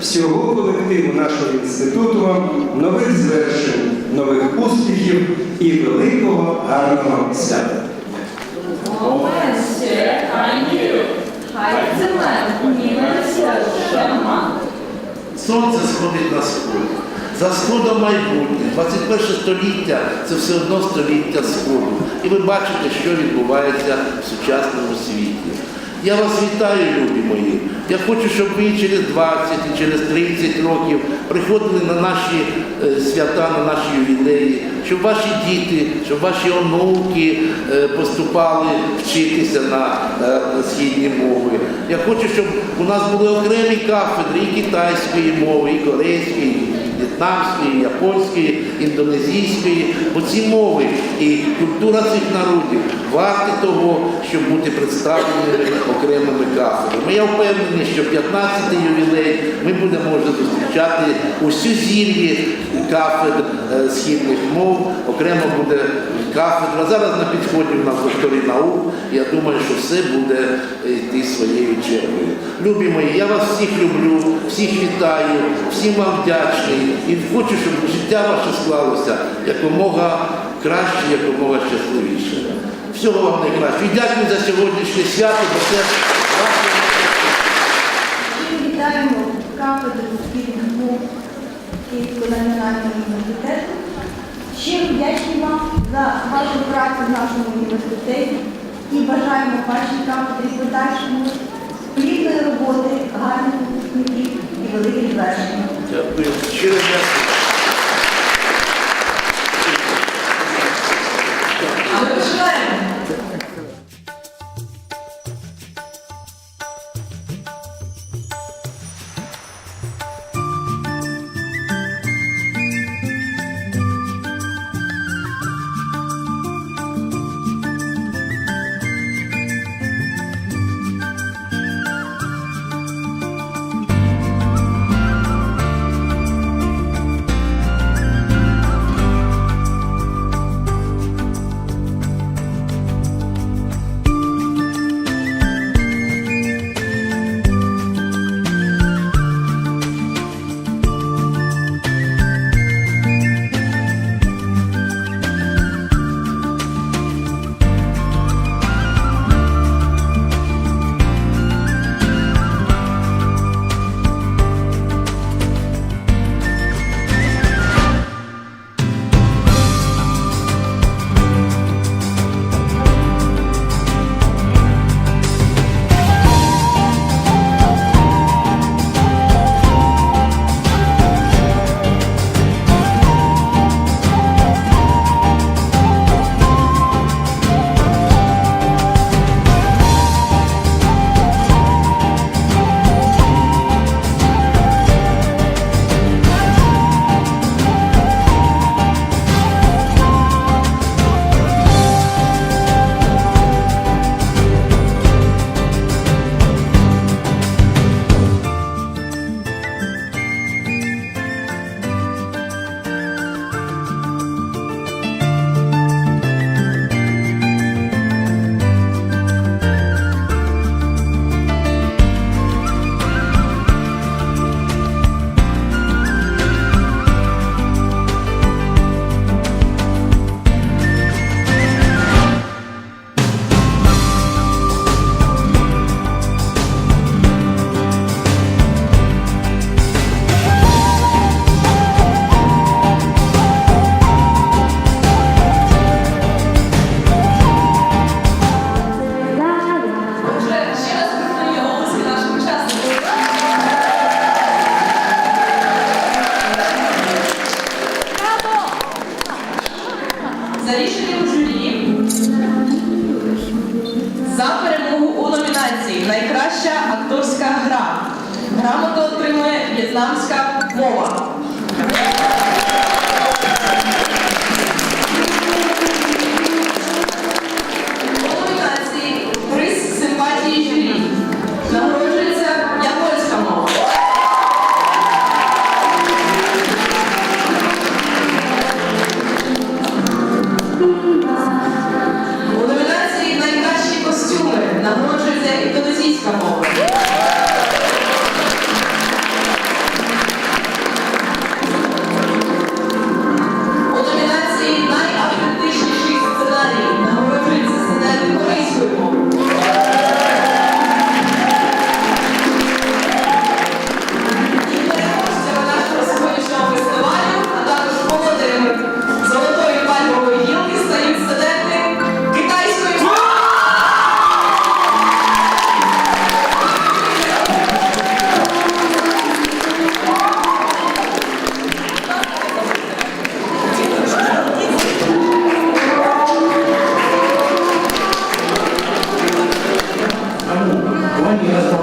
всього колективу нашого інституту вам нових звершень, нових успіхів і великого гарного свята. Сонце сходить на сход. За сходом майбутнє. 21 століття це все одно століття сходу. І ви бачите, що відбувається в сучасному світі. Я вас вітаю, любі мої. Я хочу, щоб ви через 20 і через 30 років приходили на наші е, свята, на наші ювілеї, щоб ваші діти, щоб ваші онуки е, поступали вчитися на східні мови. Я хочу, щоб у нас були окремі кафедри і китайської мови, і корейської, в'єтнамської, японської, індонезійської, бо ці мови і культура цих народів варті того, щоб бути представленими окремими кафедрами. Я впевнений, що 15-й ювілей ми будемо вже зустрічати усю зір'ї кафедр е, східних мов, окремо буде кафедра. Зараз на підході в нас докторі наук. Я думаю, що все буде йти своєю чергою. Любі мої, я вас всіх люблю, всіх вітаю, всім вам вдячний і хочу, щоб життя ваше склалося якомога краще, якомога щасливіше. Всього вам найкращого. І дякую за сьогоднішнє свято, бо це ваше. Ми вітаємо кафедру спільних мов Київського національного університету. Щиро вдячні вам за вашу працю в нашому університеті і бажаємо вашій кафедрі подальшому плідної роботи, гарних випускників і великих звершень. Дякую. Щиро дякую. Dynamska Woła. buen Dios